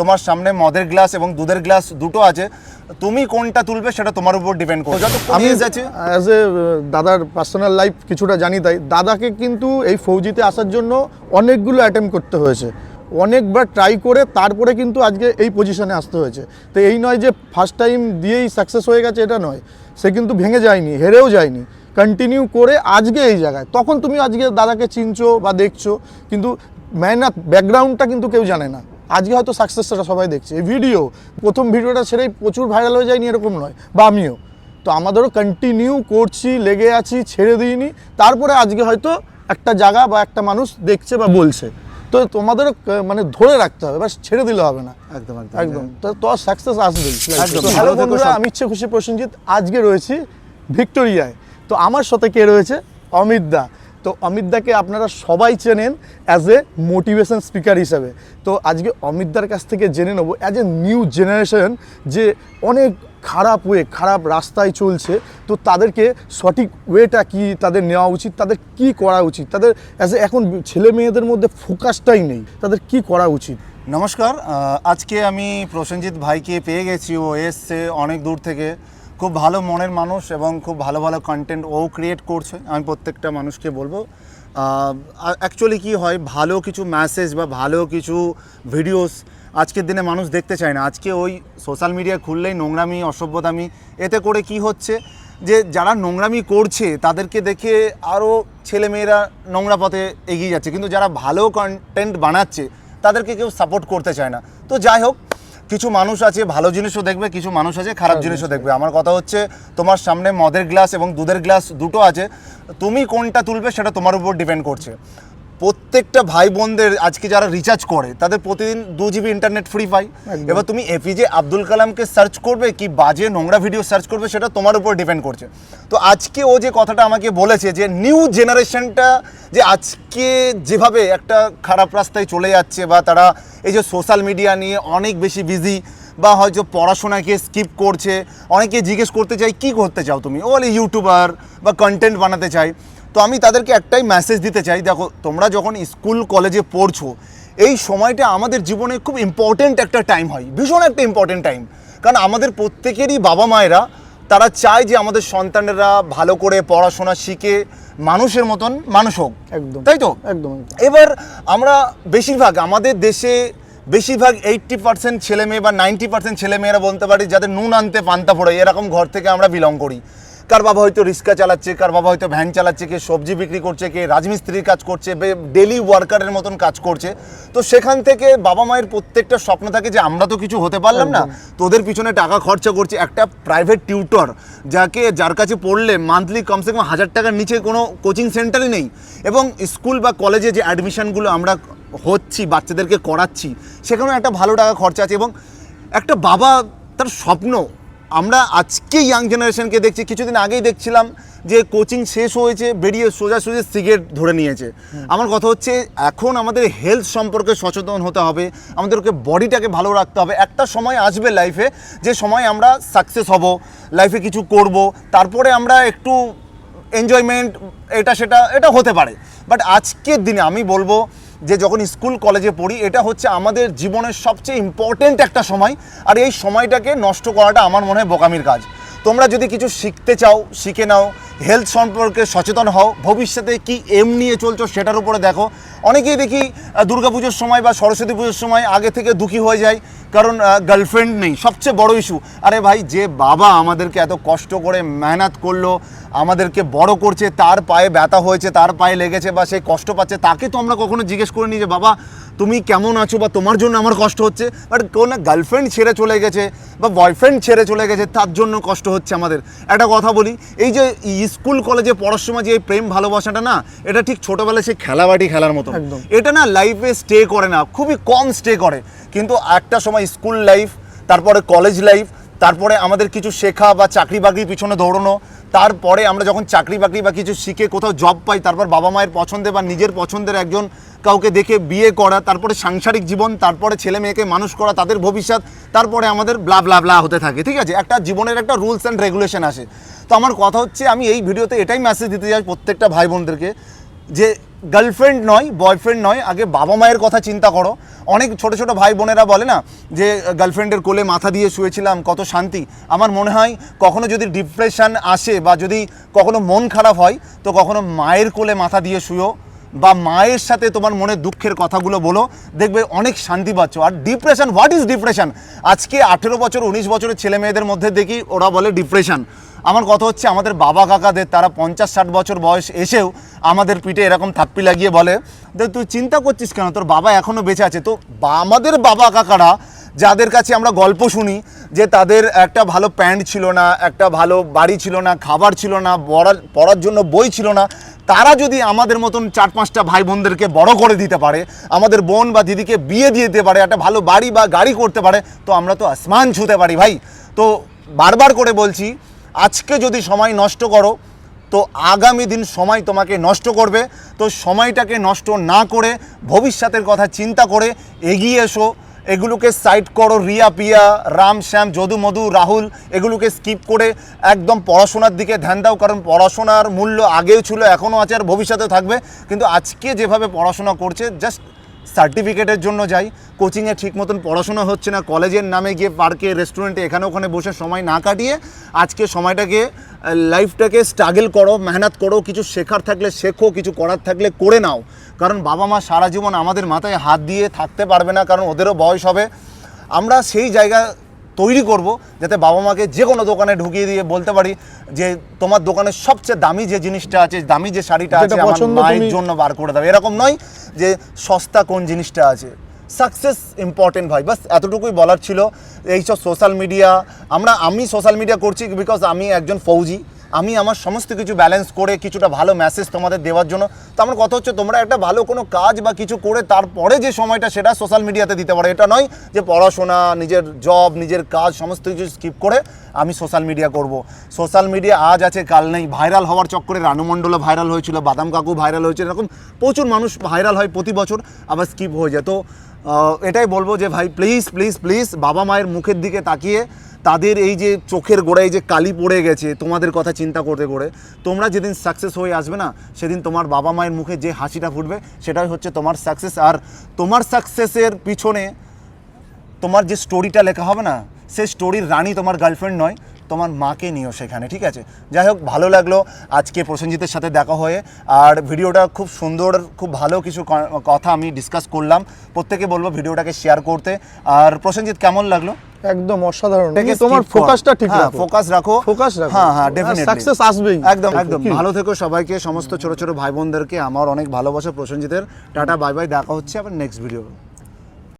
তোমার সামনে মদের গ্লাস এবং দুধের গ্লাস দুটো আছে তুমি কোনটা তুলবে সেটা তোমার উপর ডিপেন্ড করবে আমি আমি আছে অ্যাজ এ দাদার পার্সোনাল লাইফ কিছুটা জানি তাই দাদাকে কিন্তু এই ফৌজিতে আসার জন্য অনেকগুলো অ্যাটেম্প করতে হয়েছে। অনেকবার ট্রাই করে তারপরে কিন্তু আজকে এই পজিশনে আসতে হয়েছে। তো এই নয় যে ফার্স্ট টাইম দিয়েই সাকসেস হয়ে গেছে এটা নয়। সে কিন্তু ভেঙে যায়নি হেরেও যায়নি। কন্টিনিউ করে আজকে এই জায়গায়। তখন তুমি আজকে দাদাকে চিনছো বা দেখছ কিন্তু মেহনত ব্যাকগ্রাউন্ডটা কিন্তু কেউ জানে না। আজকে হয়তো সাকসেসটা সবাই দেখছে। এই ভিডিও প্রথম ভিডিওটা ছেড়েই প্রচুর ভাইরাল হয়ে যায়নি এরকম নয় বা আমিও। তো আমাদেরও কন্টিনিউ করছি লেগে আছি ছেড়ে দিইনি। তারপরে আজকে হয়তো একটা জায়গা বা একটা মানুষ দেখছে বা বলছে। তো তোমাদেরও ক- মানে ধরে রাখতে হবে বাস ছেড়ে দিলে হবে না। একদম একদম। তো তোর সাকসেস আসবেই। একদম। হ্যালো বন্ধুরা আমি ইচ্ছে খুশি প্রসেনজিৎ আজকে রয়েছি ভিক্টোরিয়ায়। তো আমার সাথে কে রয়েছে? অমিত দা। তো অমিত দাকে আপনারা সবাই চেনেন অ্যাজ এ মোটিভেশন স্পিকার হিসাবে। তো আজকে অমিত দার কাছ থেকে জেনে নেব অ্যাজ এ নিউ জেনারেশন যে অনেক খারাপ ওয়ে খারাপ রাস্তায় চলছে, তো তাদেরকে সঠিক ওয়েটা কি, তাদের নেওয়া উচিত, তাদের কি করা উচিত, তাদের অ্যাজ এ এখন ছেলে মেয়েদের মধ্যে ফোকাসটাই নেই, তাদের কি করা উচিত? নমস্কার আজকে আমি প্রসেনজিৎ ভাইকে পেয়ে গেছি, ও এসছে অনেক দূর থেকে। খুব ভালো মনের মানুষ এবং খুব ভালো ভালো কন্টেন্ট ও ক্রিয়েট করছে। আমি প্রত্যেকটা মানুষকে বলব অ্যাকচুয়ালি কি হয়, ভালো কিছু মেসেজ বা ভালো কিছু ভিডিওস আজকের দিনে মানুষ দেখতে চায় না। আজকে ওই সোশ্যাল মিডিয়া খুললেই নোংরামি, অসভ্যতামি, এতে করে কি হচ্ছে যে যারা নোংরামি করছে, তাদেরকে দেখে আরও ছেলেমেয়েরা নোংরা পথে এগিয়ে যাচ্ছে। কিন্তু যারা ভালো কন্টেন্ট বানাচ্ছে, তাদেরকে কেউ সাপোর্ট করতে চায় না। তো যাই হোক কিছু মানুষ আছে ভালো জিনিসও দেখবে কিছু মানুষ আছে খারাপ জিনিসও দেখবে। আমার কথা হচ্ছে তোমার সামনে মদের গ্লাস এবং দুধের গ্লাস দুটো আছে তুমি কোনটা তুলবে সেটা তোমার উপর ডিপেন্ড করছে। প্রত্যেকটা ভাই বোনদের আজকে যারা রিচার্জ করে তাদের প্রতিদিন দু জিবি ইন্টারনেট ফ্রি পাই। এবার তুমি এপিজে আব্দুল কালামকে সার্চ করবে কি বাজে নোংরা ভিডিও সার্চ করবে সেটা তোমার উপর ডিপেন্ড করছে। তো আজকে ও যে কথাটা আমাকে বলেছে যে নিউ জেনারেশনটা যে আজকে যেভাবে একটা খারাপ রাস্তায় চলে যাচ্ছে বা তারা এই যে সোশ্যাল মিডিয়া নিয়ে অনেক বেশি বিজি বা হয়তো পড়াশোনাকে স্কিপ করছে অনেকে জিজ্ঞেস করতে চাই কি করতে চাও তুমি? ও বলে ইউটিউবার বা কন্টেন্ট বানাতে চাই। তো আমি তাদেরকে একটাই মেসেজ দিতে চাই দেখো তোমরা যখন স্কুল কলেজে পড়ছো এই সময়টা আমাদের জীবনে খুব ইম্পর্টেন্ট একটা টাইম হয় ভীষণ একটা ইম্পর্টেন্ট টাইম কারণ আমাদের প্রত্যেকেরই বাবা মায়েরা তারা চায় যে আমাদের সন্তানেরা ভালো করে পড়াশোনা শিখে মানুষের মতন মানুষ হোক। একদম। তাই তো? একদম এবার আমরা বেশিরভাগ আমাদের দেশে বেশিরভাগ এইট্টি পার্সেন্ট ছেলে মেয়ে বা নাইনটি পার্সেন্ট ছেলে মেয়েরা বলতে পারি যাদের নুন আনতে পান্তা পড়ে এরকম ঘর থেকে আমরা বিলং করি। কার বাবা হয়তো রিক্সা চালাচ্ছে কার বাবা হয়তো ভ্যান চালাচ্ছে কে সবজি বিক্রি করছে কে রাজমিস্ত্রির কাজ করছে ডেলি ওয়ার্কারের মতন কাজ করছে। তো সেখান থেকে বাবা মায়ের প্রত্যেকটা স্বপ্ন থাকে যে আমরা তো কিছু হতে পারলাম না। তোদের পিছনে টাকা খরচা করছি একটা প্রাইভেট টিউটর যাকে যার কাছে পড়লে মান্থলি কমসে কম হাজার টাকার নিচে কোনো কোচিং সেন্টারই নেই। এবং স্কুল বা কলেজে যে অ্যাডমিশনগুলো আমরা হচ্ছি বাচ্চাদেরকে করাচ্ছি সেখানেও একটা ভালো টাকা খরচা আছে। এবং একটা বাবা তার স্বপ্ন আমরা আজকে ইয়াং জেনারেশনকে দেখছি কিছুদিন আগেই দেখছিলাম যে কোচিং শেষ হয়েছে বেরিয়ে সোজা সোজা সিগারেট ধরে নিয়েছে। আমার কথা হচ্ছে এখন আমাদের হেলথ সম্পর্কে সচেতন হতে হবে আমাদেরকে বডিটাকে ভালো রাখতে হবে। একটা সময় আসবে লাইফে যে সময় আমরা সাকসেস হব লাইফে কিছু করব তারপরে আমরা একটু এনজয়মেন্ট এটা সেটা এটা হতে পারে। বাট আজকের দিনে আমি বলব যে যখন স্কুল, কলেজে পড়ি, এটা হচ্ছে আমাদের জীবনের সবচেয়ে ইম্পর্টেন্ট একটা সময়। আর এই সময়টাকে নষ্ট করাটা আমার মনে হয় বোকামির কাজ। তোমরা যদি কিছু শিখতে চাও, শিখে নাও হেলথ সম্পর্কে সচেতন হও, ভবিষ্যতে কি এম নিয়ে চলছো সেটার উপরে দেখো। অনেকেই দেখি দুর্গাপুজোর সময় বা সরস্বতী পুজোর সময় আগে থেকে দুঃখী হয়ে যায়, কারণ গার্লফ্রেন্ড নেই। সবচেয়ে বড় ইস্যু আরে ভাই, যে বাবা আমাদেরকে এত কষ্ট করে মেহনত করল, আমাদেরকে বড় করছে, তার পায়ে ব্যথা হয়েছে, তার পায়ে লেগেছে বা সে কষ্ট পাচ্ছে, তাকে তো আমরা কখনো জিজ্ঞেস করিনি যে, বাবা তুমি কেমন আছো বা তোমার জন্য আমার কষ্ট হচ্ছে? বাট কেউ না গার্লফ্রেন্ড ছেড়ে চলে গেছে বা বয়ফ্রেন্ড ছেড়ে চলে গেছে তার জন্য কষ্ট হচ্ছে আমাদের। একটা কথা বলি এই যে স্কুল কলেজে পড়ার সময় যে এই প্রেম ভালোবাসাটা না এটা ঠিক ছোটোবেলায় সে খেলাবাটি খেলার মতো এটা না লাইফে স্টে করে না খুবই কম স্টে করে। কিন্তু একটা সময় স্কুল লাইফ তারপরে কলেজ লাইফ তারপরে আমাদের কিছু শেখা বা চাকরি বাকরির পিছনে দৌড়ানো তারপরে আমরা যখন চাকরি বাকরি বা কিছু শিখে কোথাও জব পাই, তারপর বাবা মায়ের পছন্দে বা নিজের পছন্দের একজন কাউকে দেখে বিয়ে করা, তারপরে সাংসারিক জীবন, তারপরে ছেলে মেয়েকে মানুষ করা, তাদের ভবিষ্যৎ, তারপরে আমাদের ব্লা ব্লা ব্লা হতে থাকে, ঠিক আছে? একটা জীবনের একটা রুলস অ্যান্ড রেগুলেশন আসে। তো আমার কথা হচ্ছে, আমি এই ভিডিওতে এটাই মেসেজ দিতে চাই প্রত্যেকটা ভাই বোনদেরকে যে গার্লফ্রেন্ড নয় বয়ফ্রেন্ড নয়, আগে বাবা মায়ের কথা চিন্তা করো। অনেক ছোট ছোট ভাই বোনেরা বলে না যে গার্লফ্রেন্ডের কোলে মাথা দিয়ে শুয়েছিলাম, কত শান্তি। আমার মনে হয় কখনো যদি ডিপ্রেশন আসে বা যদি কখনো মন খারাপ হয়, তো কখনো মায়ের কোলে মাথা দিয়ে শুয়েও বা মায়ের সাথে তোমার মনে দুঃখের কথাগুলো বলো। দেখবে অনেক শান্তি পাচ্ছ। আর ডিপ্রেশন হোয়াট ইজ ডিপ্রেশন আজকে আঠেরো বছর, উনিশ বছরের ছেলে মেয়েদের মধ্যে দেখি ওরা বলে ডিপ্রেশন আমার কথা হচ্ছে আমাদের বাবা কাকাদের, তারা পঞ্চাশ ষাট বছর বয়স এসেও আমাদের পিঠে এরকম থাপ্পি লাগিয়ে বলে তুই চিন্তা করছিস কেন? তোর বাবা এখনও বেঁচে আছে। তো আমাদের বাবা কাকারা, যাদের কাছে আমরা গল্প শুনি, যে তাদের একটা ভালো প্যান্ট ছিল না, একটা ভালো বাড়ি ছিল না, খাবার ছিল না, পড়ার জন্য বই ছিল না, তারা যদি আমাদের মতন চার পাঁচটা ভাই বোনদেরকে বড় করে দিতে পারে, আমাদের বোন বা দিদিকে বিয়ে দিয়ে দিতে পারে, একটা ভালো বাড়ি বা গাড়ি করতে পারে, তো আমরা তো আসমান ছুঁতে পারি ভাই। তো বারবার করে বলছি আজকে যদি সময় নষ্ট করো, তো আগামী দিন সময় তোমাকে নষ্ট করবে। তো সময়টাকে নষ্ট না করে, ভবিষ্যতের কথা চিন্তা করে এগিয়ে এসো। এগুলোকে সাইড করো, রিয়া, পিয়া, রাম, শ্যাম, যদু, মধু, রাহুল, এগুলোকে স্কিপ করে একদম পড়াশোনার দিকে ধ্যান দাও, কারণ পড়াশোনার মূল্য আগেও ছিল, এখনও আছে আর ভবিষ্যতেও থাকবে। কিন্তু আজকে যেভাবে পড়াশোনা করছে জাস্ট সার্টিফিকেটের জন্য যাই কোচিংয়ে ঠিক মতন পড়াশোনা হচ্ছে না, কলেজের নামে গিয়ে পার্কে রেস্টুরেন্টে এখানে ওখানে বসে সময় না কাটিয়ে আজকে সময়টাকে লাইফটাকে স্ট্রাগল করো, মেহনত করো, কিছু শেখার থাকলে শেখো, কিছু করার থাকলে করে নাও। কারণ বাবা মা সারা জীবন আমাদের মাথায় হাত দিয়ে থাকতে পারবে না, কারণ ওদেরও বয়স হবে। আমরা সেই জায়গা তৈরি করব যাতে বাবা মাকে যে কোনো দোকানে ঢুকিয়ে দিয়ে বলতে পারি যে তোমার দোকানের সবচেয়ে দামি যে জিনিসটা আছে দামি যে শাড়িটা আছে আমার পছন্দ মায়ের জন্য বার করে দেবে এরকম নয় যে সস্তা কোন জিনিসটা আছে। সাকসেস ইম্পর্টেন্ট ভাই। বাস এতটুকুই বলার ছিল। এইসব সোশ্যাল মিডিয়া আমরা আমি সোশ্যাল মিডিয়া করছি বিকজ আমি একজন ফৌজি। আমি আমার সমস্ত কিছু ব্যালেন্স করে কিছুটা ভালো মেসেজ তোমাদের দেওয়ার জন্য। তো আমার কথা হচ্ছে, তোমরা একটা ভালো কোনো কাজ বা কিছু করে তারপরে যে সময়টা সেটা সোশ্যাল মিডিয়াতে দিতে পারো। এটা নয় যে পড়াশোনা, নিজের জব নিজের কাজ, সমস্ত কিছু স্কিপ করে আমি সোশ্যাল মিডিয়া করব। সোশ্যাল মিডিয়া আজ আছে, কাল নেই। ভাইরাল হওয়ার চক্করে রানুমণ্ডলও ভাইরাল হয়েছিল, বাদাম কাকু ভাইরাল হয়েছিল। এরকম প্রচুর মানুষ ভাইরাল হয় প্রতি বছর, আবার স্কিপ হয়ে যায়। তো এটাই বলব যে ভাই প্লিজ প্লিজ প্লিজ বাবা মায়ের মুখের দিকে তাকিয়ে তাদের এই যে চোখের গোড়ায় যে কালি পড়ে গেছে, তোমাদের কথা চিন্তা করতে করে, তোমরা যেদিন সাকসেস হয়ে আসবে না, সেদিন তোমার বাবা মায়ের মুখে যে হাসিটা ফুটবে, সেটাই হচ্ছে তোমার সাকসেস আর তোমার সাকসেসের পিছনে তোমার যে স্টোরিটা লেখা হবে না সেই স্টোরির রানী তোমার গার্লফ্রেন্ড নয় তোমার মাকে নিও সেখানে ঠিক আছে? যাই হোক ভালো লাগল আজকে প্রসেনজিতের সাথে দেখা হয়ে। আর ভিডিওটা খুব সুন্দর খুব ভালো কিছু কথা আমি ডিসকাস করলাম। প্রত্যেকে বলব ভিডিওটাকে শেয়ার করতে। আর প্রসেনজিৎ কেমন লাগল? একদম অসাধারণ। তুমি তোমার। ফোকাসটা ঠিক হ্যাঁ, রাখো। ফোকাস রাখো। ফোকাস রাখো। হ্যাঁ হ্যাঁ ডেফিনেটলি সাকসেস আসবেই। একদম একদম। ভালো থেকো সবাইকে সমস্ত ছোট ছোট ভাই বোনদেরকে আমার অনেক ভালোবাসা প্রসেনজিতের। টাটা বাই বাই দেখা হচ্ছে আবার নেক্সট ভিডিও